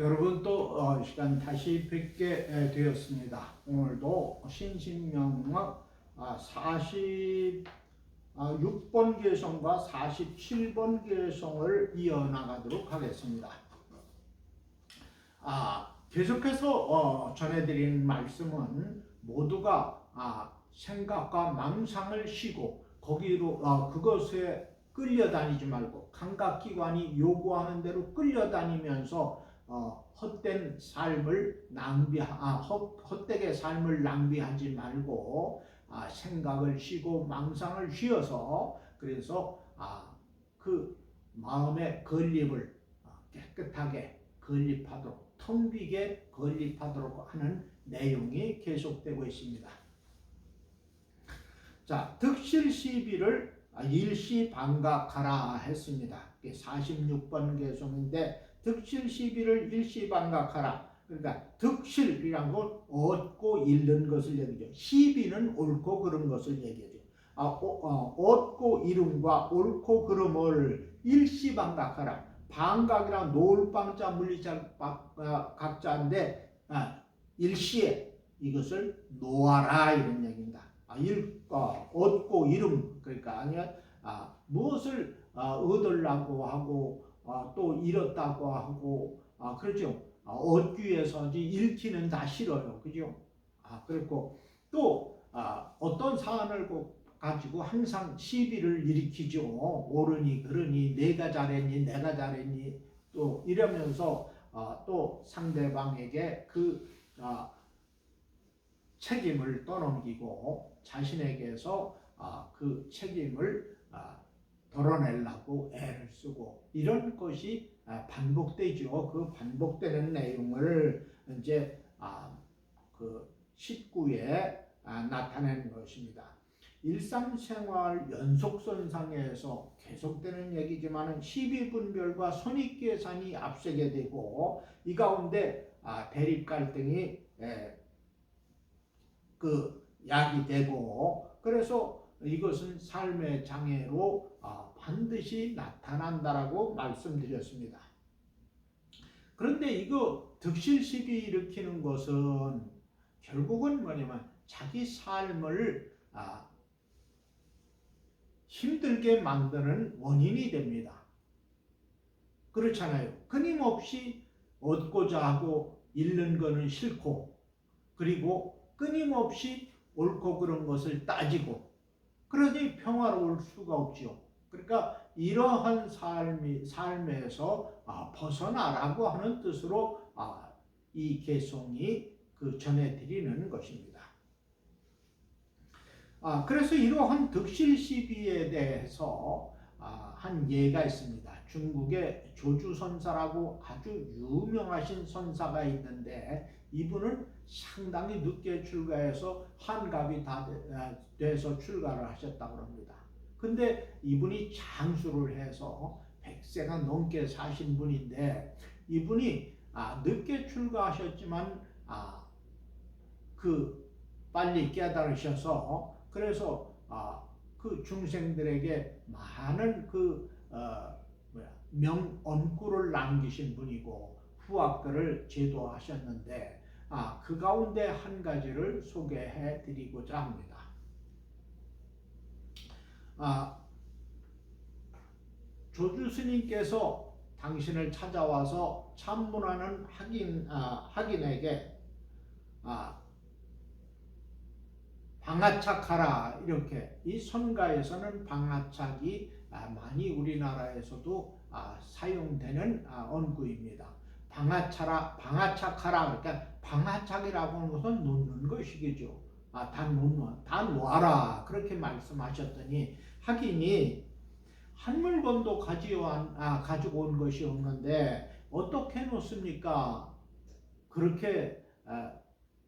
여러분 또 어, 시간 다시 뵙게 에, 되었습니다. 오늘도 신신명막 아, 46번 개성과 47번 개성을 이어나가도록 하겠습니다. 아, 계속해서 어, 전해드린 말씀은 모두가 아, 생각과 망상을 쉬고 거기로 어, 그것에 끌려다니지 말고 감각기관이 요구하는 대로 끌려다니면서 어, 헛된 삶을 낭비, 아, 헛, 헛되게 삶을 낭비하지 말고 아, 생각을 쉬고 망상을 쉬어서 그래서 아, 그 마음의 건립을 아, 깨끗하게 건립하도록 텅 비게 건립하도록 하는 내용이 계속되고 있습니다. 자, 득실 시비를 일시 반각하라 했습니다. 46번 개송인데 득실 시비를 일시 반각하라. 그러니까 득실이란 건 얻고 잃는 것을 얘기죠. 시비는 옳고 그른 것을 얘기하죠. 아, 어, 어, 얻고 이름과 옳고 그름을 일시 반각하라. 반각이란 노을방자 물리자 아, 각자인데 아, 일시에 이것을 놓아라 이런 얘기입니다. 아, 일, 어, 얻고 이름 그러니까 아니야 아, 무엇을 아, 얻으려고 하고 아, 또 잃었다고 하고 아, 그렇죠. 아, 얻기 위해서지 잃기는 다 싫어요. 그죠? 아, 그리고 또 아, 어떤 사안을 가지고 항상 시비를 일으키죠. 옳으니 그러니 내가 잘했니 내가 잘했니 또 이러면서 아, 또 상대방에게 그 아, 책임을 떠넘기고 자신에게서 아, 그 책임을 아, 덜어내려고 애를 쓰고 이런 것이 아, 반복되죠. 그 반복되는 내용을 이제 아, 그 19에 아, 나타내는 것입니다. 일상생활 연속선상에서 계속되는 얘기지만 시비분별과 손익계산이 앞서게 되고 이 가운데 아, 대립 갈등이 에, 그 약이 되고 그래서 이것은 삶의 장애로 아, 반드시 나타난다라고 말씀드렸습니다. 그런데 이거 득실 시비 일으키는 것은 결국은 뭐냐면 자기 삶을 아, 힘들게 만드는 원인이 됩니다. 그렇잖아요. 끊임없이 얻고자 하고 잃는 거는 싫고 그리고 끊임없이 옳고 그런 것을 따지고 그러니 평화로울 수가 없지요. 그러니까 이러한 삶이 삶에서 아, 벗어나라고 하는 뜻으로 아, 이 개송이 그 전해드리는 것입니다. 아, 그래서 이러한 득실 시비에 대해서 아, 한 예가 있습니다. 중국의 조주 선사라고 아주 유명하신 선사가 있는데 이분은 상당히 늦게 출가해서 한갑이 다 돼서 출가를 하셨다고 합니다. 근데 이분이 장수를 해서 100세가 넘게 사신 분인데 이분이 아, 늦게 출가하셨지만 아, 그 빨리 깨달으셔서 그래서 아, 그 중생들에게 많은 그 어, 뭐야, 명언구를 남기신 분이고 후학들을 제도하셨는데 아, 그 가운데 한 가지를 소개해 드리고자 합니다. 아, 조주 스님께서 당신을 찾아와서 참문하는 학인 아, 학인에게 아, 방아착하라 이렇게 이 선가에서는 방아착이 아, 많이 우리나라에서도 아, 사용되는 아, 언구입니다. 방아차라 방아착하라 그러니까 방아착이라고 하는 것은 놓는 것이겠죠. 아, 다 놓는 다 놓아라 그렇게 말씀하셨더니 학인이 한 물건도 가지고 아, 가지고 온 것이 없는데 어떻게 놓습니까? 그렇게 아,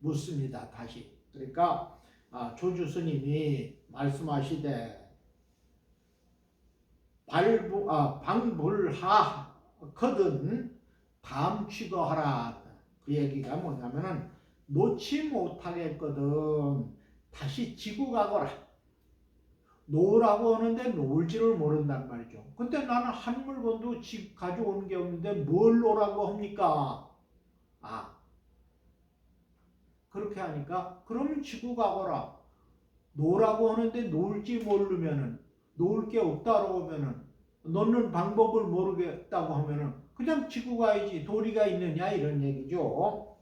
묻습니다. 다시 그러니까 아, 조주 스님이 말씀하시되 발부 아, 방불하 거든 다음 취거하라. 그 얘기가 뭐냐면은 놓지 못하겠거든. 다시 지고 가거라. 놓으라고 하는데 놓을 지를 모른단 말이죠. 근데 나는 한 물건도 집 가져오는 게 없는데 뭘 놓으라고 합니까? 아 그렇게 하니까 그러면 지구 가거라. 노라고 하는데 놀지 모르면은 놀게 없다고 하면은 놓는 방법을 모르겠다고 하면은 그냥 지구 가야지 도리가 있느냐 이런 얘기죠.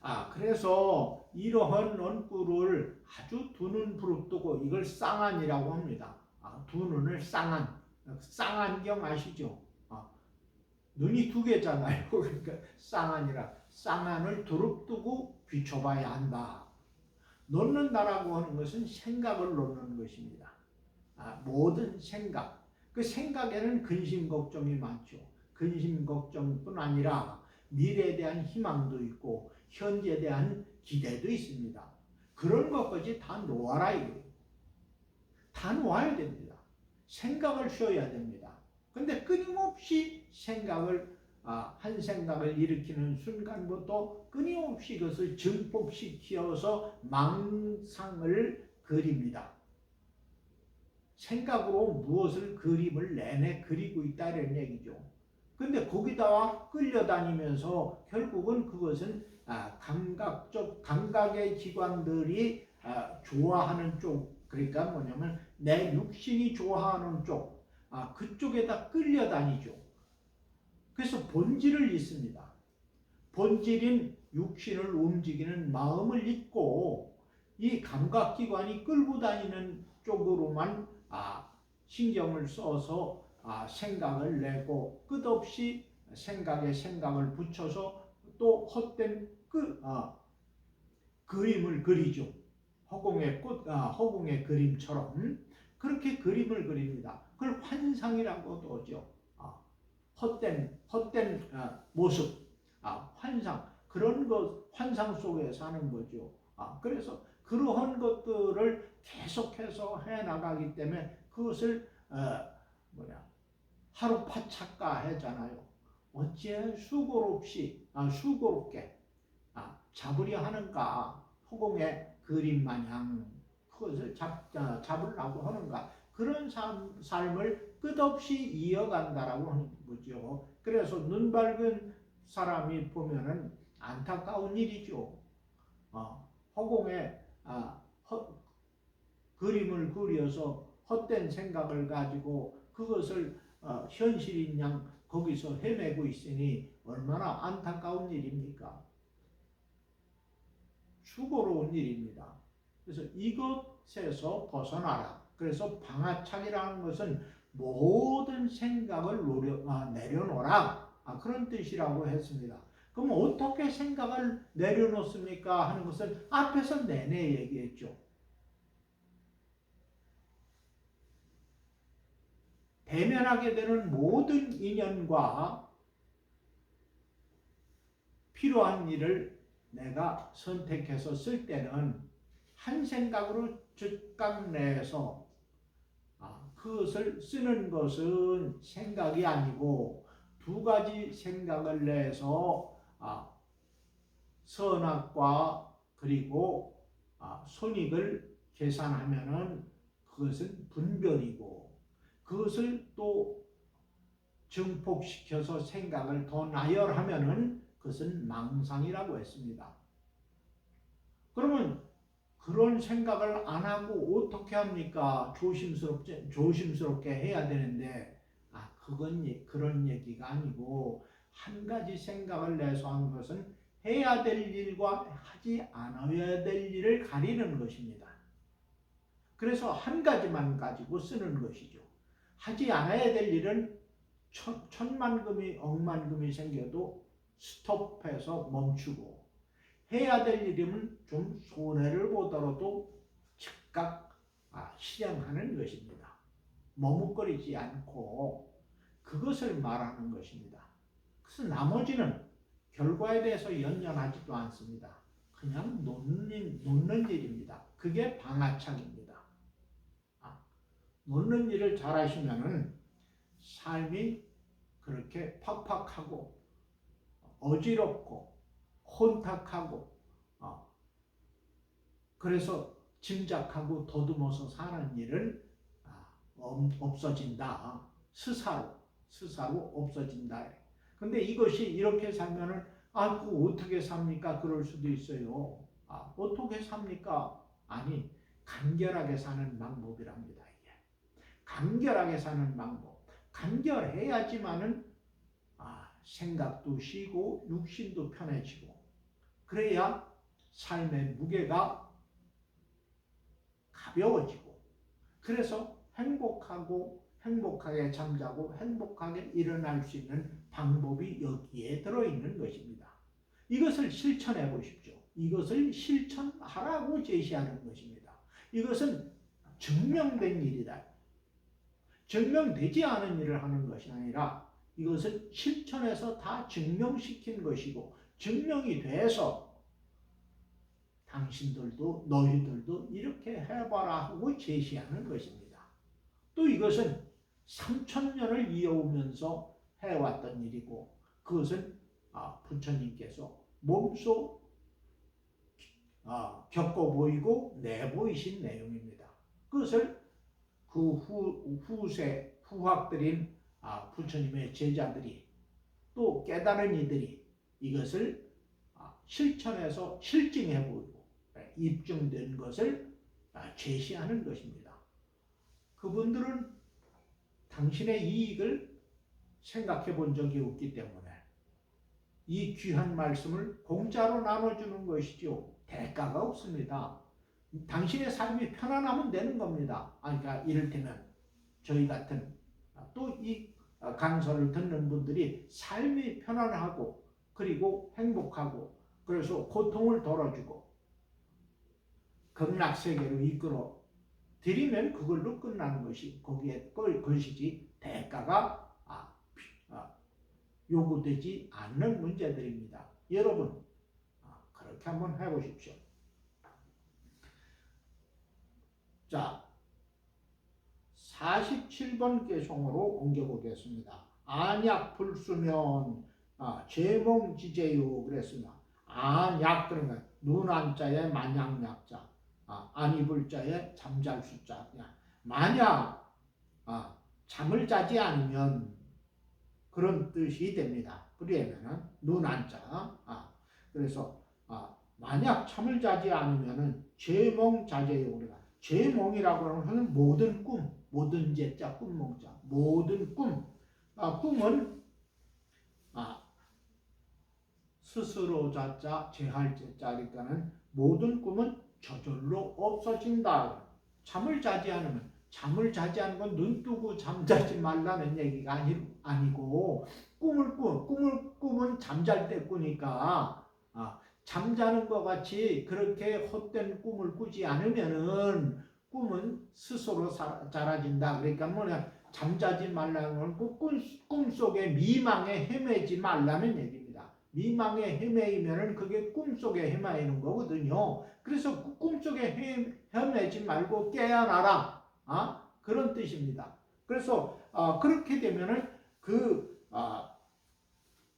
아 그래서 이러한 원구를 아주 두 눈 부릅뜨고 이걸 쌍안이라고 합니다. 아, 두 눈을 쌍안 쌍안경 아시죠? 아, 눈이 두 개잖아요. 그러니까 쌍안이라 쌍안을 두릅뜨고 비춰봐야 한다. 놓는다라고 하는 것은 생각을 놓는 것입니다. 아, 모든 생각. 그 생각에는 근심 걱정이 많죠. 근심 걱정뿐 아니라 미래에 대한 희망도 있고 현재에 대한 기대도 있습니다. 그런 것까지 다 놓아라 이거예요. 다 놓아야 됩니다. 생각을 쉬어야 됩니다. 근데 끊임없이 생각을 아, 한 생각을 일으키는 순간부터 끊임없이 그것을 증폭시켜서 망상을 그립니다. 생각으로 무엇을 그림을 내내 그리고 있다는 얘기죠. 근데 거기다가 끌려다니면서 결국은 그것은 아, 감각적 감각의 기관들이 아, 좋아하는 쪽 그러니까 뭐냐면 내 육신이 좋아하는 쪽 아, 그쪽에다 끌려다니죠. 그래서 본질을 잊습니다. 본질인 육신을 움직이는 마음을 잊고 이 감각기관이 끌고 다니는 쪽으로만 아, 신경을 써서 아, 생각을 내고 끝없이 생각에 생각을 붙여서 또 헛된 그, 아, 그림을 그리죠. 허공의 꽃, 아, 허공의 그림처럼 그렇게 그림을 그립니다. 그걸 환상이라고도 하죠. 아, 헛된 헛된 아, 모습, 아, 환상 그런 것 환상 속에 사는 거죠. 아, 그래서 그러한 것들을 계속해서 해 나가기 때문에 그것을 어, 뭐냐 하루 파착가 하잖아요. 어찌 수고롭시 아, 수고롭게 아, 잡으려 하는가 허공의 그림 마냥 그것을 잡, 아, 잡으려고 하는가 그런 삶, 삶을 끝없이 이어간다라고 하는 거죠. 그래서 눈 밝은 사람이 보면은 안타까운 일이죠. 어, 허공에 아, 허, 그림을 그려서 헛된 생각을 가지고 그것을 어, 현실인 양 거기서 헤매고 있으니 얼마나 안타까운 일입니까? 수고로운 일입니다. 그래서 이것에서 벗어나라. 그래서 방아착이라는 것은 모든 생각을 노려, 아, 내려놓아라. 아, 그런 뜻이라고 했습니다. 그럼 어떻게 생각을 내려놓습니까? 하는 것을 앞에서 내내 얘기했죠. 대면하게 되는 모든 인연과 필요한 일을 내가 선택해서 쓸 때는 한 생각으로 즉각 내서 아, 그것을 쓰는 것은 생각이 아니고 두 가지 생각을 내서 아, 선악과 그리고 아, 손익을 계산하면은 그것은 분별이고 그것을 또 증폭시켜서 생각을 더 나열하면은 그것은 망상이라고 했습니다. 그러면 그런 생각을 안 하고 어떻게 합니까? 조심스럽게 조심스럽게 해야 되는데 아 그건 그런 얘기가 아니고 한 가지 생각을 내서 한 것은 해야 될 일과 하지 않아야 될 일을 가리는 것입니다. 그래서 한 가지만 가지고 쓰는 것이죠. 하지 않아야 될 일은 천, 천만금이 억만금이 생겨도 스톱해서 멈추고 해야 될 일이면 좀 손해를 보더라도 즉각 아, 실행하는 것입니다. 머뭇거리지 않고 그것을 말하는 것입니다. 그래서 나머지는 결과에 대해서 연연하지도 않습니다. 그냥 놓는, 놓는 일입니다. 그게 방아착입니다. 아, 놓는 일을 잘 하시면은 삶이 그렇게 팍팍하고 어지럽고 혼탁하고 어, 그래서 짐작하고 더듬어서 사는 일은 아, 없어진다. 스사로 스사로 없어진다. 근데 이것이 이렇게 살면은 아, 그 어떻게 삽니까? 그럴 수도 있어요. 아, 어떻게 삽니까? 아니, 간결하게 사는 방법이랍니다. 간결하게 사는 방법. 간결해야지만은 아, 생각도 쉬고 육신도 편해지고 그래야 삶의 무게가 가벼워지고 그래서 행복하고 행복하게 잠자고 행복하게 일어날 수 있는 방법이 여기에 들어있는 것입니다. 이것을 실천해 보십시오. 이것을 실천하라고 제시하는 것입니다. 이것은 증명된 일이다. 증명되지 않은 일을 하는 것이 아니라 이것은 실천해서 다 증명시킨 것이고 증명이 돼서 당신들도 너희들도 이렇게 해봐라 하고 제시하는 것입니다. 또 이것은 3천 년을 이어오면서 해왔던 일이고 그것은 아, 부처님께서 몸소 아, 겪어 보이고 내보이신 내용입니다. 그것을 그 후, 후세 후학들인 아, 부처님의 제자들이 또 깨달은 이들이 이것을 아, 실천해서 실증해 보이고 예, 입증된 것을 아, 제시하는 것입니다. 그분들은 당신의 이익을 생각해 본 적이 없기 때문에 이 귀한 말씀을 공짜로 나눠주는 것이죠. 대가가 없습니다. 당신의 삶이 편안하면 되는 겁니다. 아, 그러니까 이를테면 저희 같은 또 이 강서를 듣는 분들이 삶이 편안하고 그리고 행복하고 그래서 고통을 덜어주고 극락 세계로 이끌어 드리면 그걸로 끝나는 것이 거기에 걸 것이지 대가가 아, 아, 요구되지 않는 문제들입니다. 여러분 아, 그렇게 한번 해보십시오. 자, 47번 개송으로 옮겨보겠습니다. 안약 불수면 아, 제몽지제요 그랬습니다. 안약 그러면 눈안자에 만약 약자 아, 안입을자에 잠잘 수자 만약 아, 잠을 자지 않으면 그런 뜻이 됩니다. 그러면은 눈 안자 아, 그래서 아, 만약 잠을 자지 않으면은 제몽 자제요 우리가 제몽이라고 하는 것은 모든 꿈, 모든 제자 꿈몽자, 모든 꿈. 아, 꿈은 아, 스스로 자자, 제할 제자니까는 모든 꿈은 저절로 없어진다. 잠을 자지 않으면 잠을 자지 않은 건 눈 뜨고 잠자지 말라는 얘기가 아니, 아니고 꿈을 꾸 꿈을 꾸면 잠잘 때 꾸니까 아, 잠자는 것 같이 그렇게 헛된 꿈을 꾸지 않으면은 꿈은 스스로 자라진다. 그러니까 뭐냐 잠자지 말라는 건 꿈, 꿈속에 미망에 헤매지 말라는 얘기입니다. 미망에 헤매이면은 그게 꿈속에 헤매이는 거거든요. 그래서 그 꿈속에 헤매지 말고 깨어나라. 아? 그런 뜻입니다. 그래서 어, 그렇게 되면은 그 어,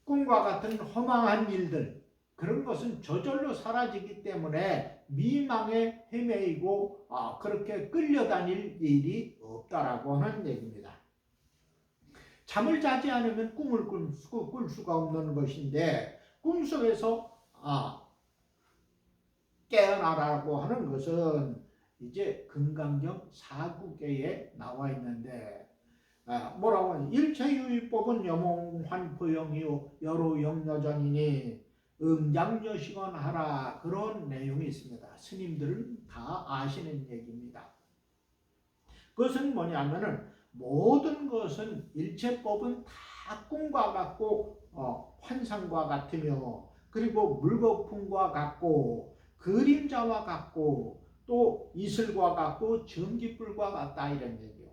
꿈과 같은 허망한 일들 그런 것은 저절로 사라지기 때문에 미망에 헤매이고 아, 그렇게 끌려다닐 일이 없다라고 하는 얘기입니다. 잠을 자지 않으면 꿈을 꿀, 꿀 수가 없는 것인데 꿈속에서 아, 깨어나라고 하는 것은 이제 금강경 사구계에 나와 있는데 아, 뭐라고 하니 일체유의법은 여몽환포영이요 여로 영여전이니 응장여시건 하라 그런 내용이 있습니다. 스님들은 다 아시는 얘기입니다. 그것은 뭐냐면은 모든 것은 일체법은 다 꿈과 같고 어, 환상과 같으며 그리고 물거품과 같고 그림자와 같고 또 이슬과 같고 전기불과 같다 이런 얘기요.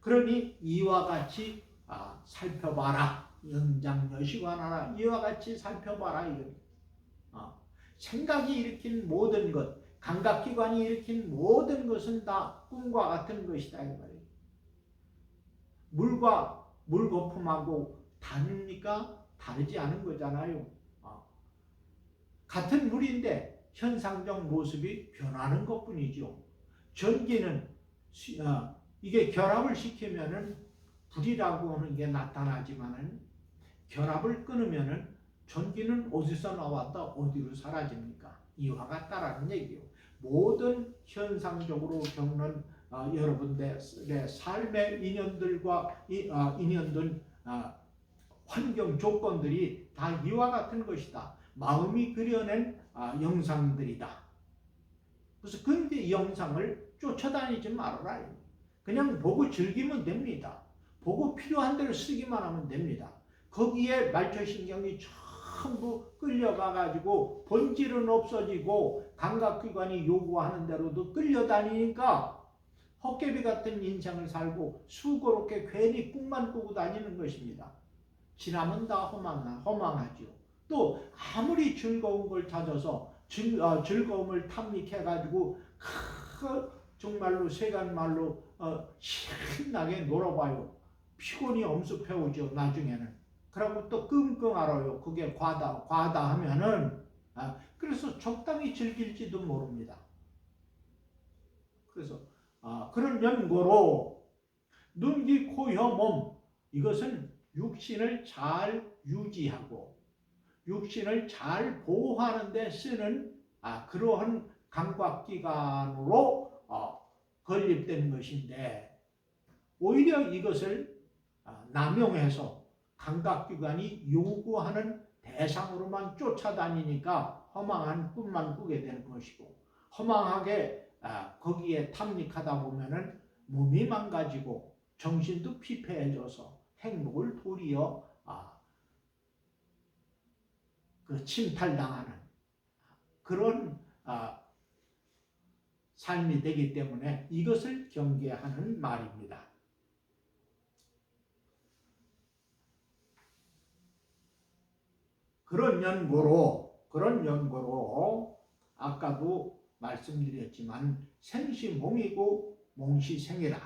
그러니 이와 같이 아, 살펴봐라. 영장여시관하라 이와 같이 살펴봐라 이거. 어. 생각이 일으킨 모든 것, 감각기관이 일으킨 모든 것은 다 꿈과 같은 것이다 이 말이에요. 물과 물 거품하고 다릅니까? 다르지 않은 거잖아요. 어. 같은 물인데 현상적 모습이 변하는 것뿐이죠. 전기는 어, 이게 결합을 시키면은 불이라고 하는 게 나타나지만은 결합을 끊으면은 전기는 어디서 나왔다 어디로 사라집니까? 이와 같다라는 얘기요. 모든 현상적으로 겪는 아, 여러분들의 삶의 인연들과 이, 아, 인연들 아, 환경 조건들이 다 이와 같은 것이다. 마음이 그려낸 아, 영상들이다. 그래서 근데 이 영상을 쫓아다니지 말아라. 그냥 보고 즐기면 됩니다. 보고 필요한 대로 쓰기만 하면 됩니다. 거기에 말초신경이 전부 끌려가 가지고 본질은 없어지고 감각기관이 요구하는 대로도 끌려다니니까 헛개비 같은 인생을 살고 수고롭게 괜히 꿈만 꾸고 다니는 것입니다. 지나면 다 허망하, 허망하죠. 또 아무리 즐거운 걸 찾아서 즐, 어, 즐거움을 탐닉해가지고 크, 정말로 세간말로 어, 신나게 놀아봐요. 피곤이 엄습해 오죠 나중에는. 그러고 또 끙끙 앓아요. 그게 과다, 과다 하면은 아, 그래서 적당히 즐길지도 모릅니다. 그래서 아, 그런 연고로 눈, 귀, 코, 혀, 몸 이것은 육신을 잘 유지하고 육신을 잘 보호하는 데 쓰는 아, 그러한 감각기관으로 어, 건립된 것인데 오히려 이것을 아, 남용해서 감각 기관이 요구하는 대상으로만 쫓아다니니까 허망한 꿈만 꾸게 되는 것이고 허망하게 아, 거기에 탐닉하다 보면은 몸이 망가지고 정신도 피폐해져서 행복을 도리어 아, 그 침탈당하는 그런 아, 삶이 되기 때문에 이것을 경계하는 말입니다. 그런 연고로 그런 연고로 아까도 말씀드렸지만 생시 몽이고 몽시 생이라.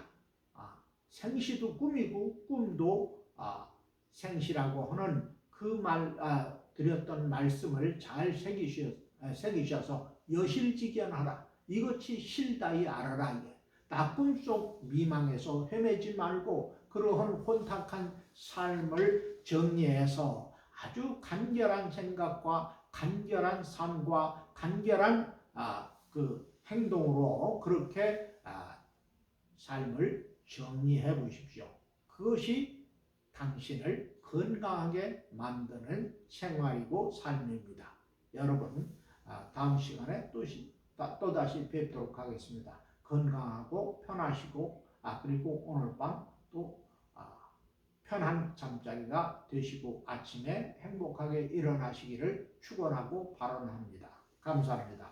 아, 생시도 꿈이고 꿈도 아, 생시라고 하는 그말 아, 드렸던 말씀을 잘 새기셔, 아, 새기셔서 여실직연하라. 이것이 실다이 알아라 나쁨 속 미망에서 헤매지 말고 그러한 혼탁한 삶을 정리해서 아주 간결한 생각과 간결한 삶과 간결한 아, 그 행동으로 그렇게 아, 삶을 정리해 보십시오. 그것이 당신을 건강하게 만드는 생활이고 삶입니다. 여러분 아, 다음 시간에 또, 또 다시 뵙도록 하겠습니다. 건강하고 편하시고 아 그리고 오늘 밤또 편한 잠자리가 되시고 아침에 행복하게 일어나시기를 축원하고 발언합니다. 감사합니다.